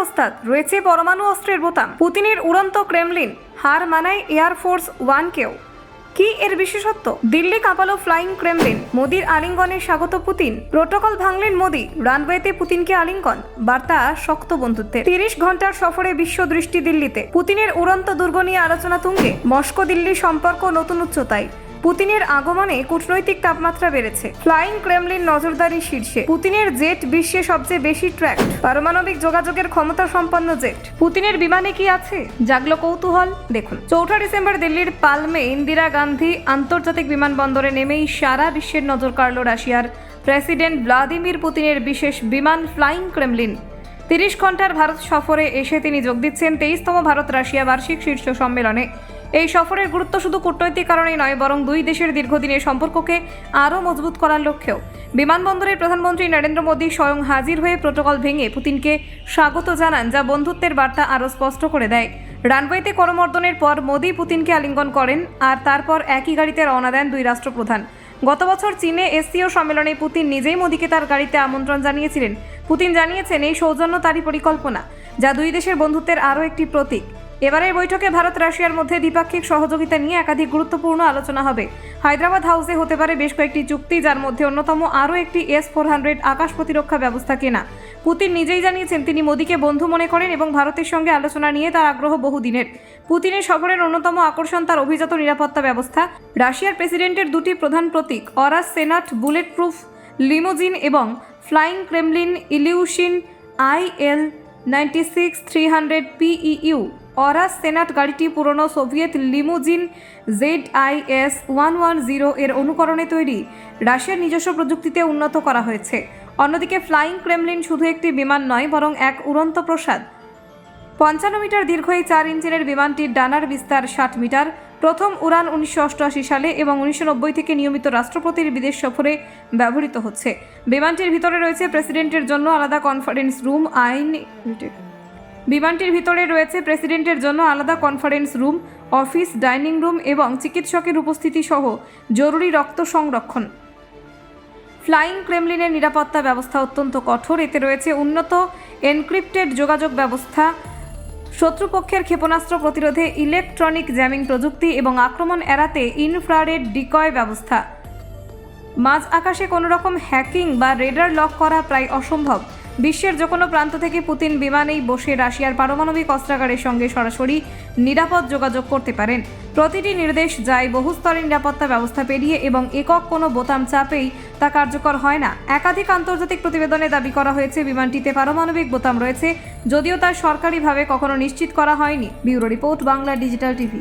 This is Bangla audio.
ওস্তাদ, রয়েছে পরমাণু অস্ত্রের বোতাম। পুতিনের উড়ন্ত ক্রেমলিন, হার মানায় এয়ারফোর্স ওয়ানকেও। কি এর বিশেষত্ব? দিল্লি কাঁপালো ফ্লাইং ক্রেমলিন, মোদির আলিঙ্গনে স্বাগত পুতিন। প্রোটোকল ভাঙলেন মোদি, রানওয়েতে পুতিনকে আলিঙ্গন। বার্তা, শক্ত বন্ধুত্বের। তিরিশ ঘণ্টার সফরে বিশ্ব দৃষ্টি দিল্লিতে। পুতিনের উড়ন্ত দুর্গ নিয়ে আলোচনা তুঙ্গে। মস্কো দিল্লি সম্পর্ক নতুন উচ্চতায়। পুতিনের আগমনে কূটনৈতিক তাপমাত্রা বেড়েছে। ফ্লাইং ক্রেমলিন নজরদারি শীর্ষে। পুতিনের জেট বিশ্বে সবচেয়ে বেশি ট্র্যাক পারমাণবিক যোগাযোগের ক্ষমতা সম্পন্ন জেট। পুতিনের বিমানে কি আছে? জাগলো কৌতূহল। দেখুন। চৌঠা ডিসেম্বর দিল্লির পালমে ইন্দিরা গান্ধী আন্তর্জাতিক বিমানবন্দরে নেমেই সারা বিশ্বের নজর কাড়ল রাশিয়ার প্রেসিডেন্ট ভ্লাদিমির পুতিনের বিশেষ বিমান ফ্লাইং ক্রেমলিন। তিরিশ ঘণ্টার ভারত সফরে এসে তিনি যোগ দিচ্ছেন তেইশতম ভারত রাশিয়া বার্ষিক শীর্ষ সম্মেলনে। এই সফরের গুরুত্ব শুধু কূটনৈতিক কারণেই নয়, বরং দুই দেশের দীর্ঘদিনের সম্পর্ককে আরও মজবুত করার লক্ষ্যেও। বিমানবন্দরের প্রধানমন্ত্রী নরেন্দ্র মোদী স্বয়ং হাজির হয়ে প্রোটোকল ভেঙে পুতিনকে স্বাগত জানান, যা বন্ধুত্বের বার্তা আরও স্পষ্ট করে দেয়। রানওয়েতে করমর্দনের পর মোদী পুতিনকে আলিঙ্গন করেন, আর তারপর একই গাড়িতে রওনা দেন দুই রাষ্ট্রপ্রধান। গত বছর চীনে এসসিও সম্মেলনে পুতিন নিজেই মোদীকে তার গাড়িতে আমন্ত্রণ জানিয়েছিলেন। পুতিন জানিয়েছেন, এই সৌজন্য তারই পরিকল্পনা, যা দুই দেশের বন্ধুত্বের আরও একটি প্রতীক। এবারের বৈঠকে ভারত রাশিয়ার মধ্যে দ্বিপাক্ষিক সহযোগিতা নিয়ে একাধিক গুরুত্বপূর্ণ আলোচনা হবে। হায়দ্রাবাদ হাউসে হতে পারে বেশ কয়েকটি চুক্তি, যার মধ্যে অন্যতম আরও একটি এস ফোর হান্ড্রেড আকাশ প্রতিরক্ষা ব্যবস্থা কেনা। পুতিন নিজেই জানিয়েছেন, তিনি মোদীকে বন্ধু মনে করেন এবং ভারতের সঙ্গে আলোচনা নিয়ে তার আগ্রহ বহুদিনের। পুতিনের সফরের অন্যতম আকর্ষণ তার অভিজাত নিরাপত্তা ব্যবস্থা। রাশিয়ার প্রেসিডেন্টের দুটি প্রধান প্রতীক, Aurus Senat bullet proof limousine এবং flying Kremlin Ilyushin IL ninety six three hundred PU Aurus Senat গাড়িটি পুরনো Soviet limousine Z I S one one zero এর অনুকরণে তৈরি রাশিয়ার নিজস্ব প্রযুক্তিতে উন্নত করা হয়েছে অন্যদিকে ফ্লাইং ক্রেমলিন শুধু একটি বিমান নয় বরং এক উড়ন্ত প্রসাদ পঞ্চান্ন মিটার দীর্ঘ এই চার ইঞ্জিনের বিমানটির ডানার বিস্তার ষাট মিটার প্রথম উড়ান উনিশশো অষ্টআশি সালে এবং উনিশশো নব্বই থেকে নিয়মিত রাষ্ট্রপতির বিদেশ সফরে ব্যবহৃত হচ্ছে। বিমানটির ভিতরে রয়েছে প্রেসিডেন্টের জন্য আলাদা কনফারেন্স রুম, আইন বিমানটির ভিতরে রয়েছে প্রেসিডেন্টের জন্য আলাদা conference room, office, dining room এবং চিকিৎসকের উপস্থিতি সহ জরুরি রক্ত সংরক্ষণ। ফ্লাইং ক্রেমলিনের নিরাপত্তা ব্যবস্থা অত্যন্ত কঠোর। এতে রয়েছে উন্নত এনক্রিপ্টেড যোগাযোগ ব্যবস্থা, শত্রুপক্ষের ক্ষেপণাস্ত্র প্রতিরোধে ইলেকট্রনিক জ্যামিং প্রযুক্তি এবং আক্রমণ এড়াতে ইনফ্রারেড ডিকয় ব্যবস্থা। মাঝ আকাশে কোনো রকম হ্যাকিং বা রেডার লক করা প্রায় অসম্ভব। বিশ্বের যে কোনো প্রান্ত থেকে পুতিন বিমানেই বসে রাশিয়ার পারমাণবিক অস্ত্রাগারের সঙ্গে সরাসরি নিরাপদ যোগাযোগ করতে পারেন। প্রতিটি নির্দেশ যায় বহুস্তরের নিরাপত্তা ব্যবস্থা পেরিয়ে এবং একক কোনো বোতাম চাপেই তা কার্যকর হয় না। একাধিক আন্তর্জাতিক প্রতিবেদনে দাবি করা হয়েছে, বিমানটিতে পারমাণবিক বোতাম রয়েছে, যদিও তা সরকারিভাবে কখনো নিশ্চিত করা হয়নি। Bureau report, Bangla digital TV.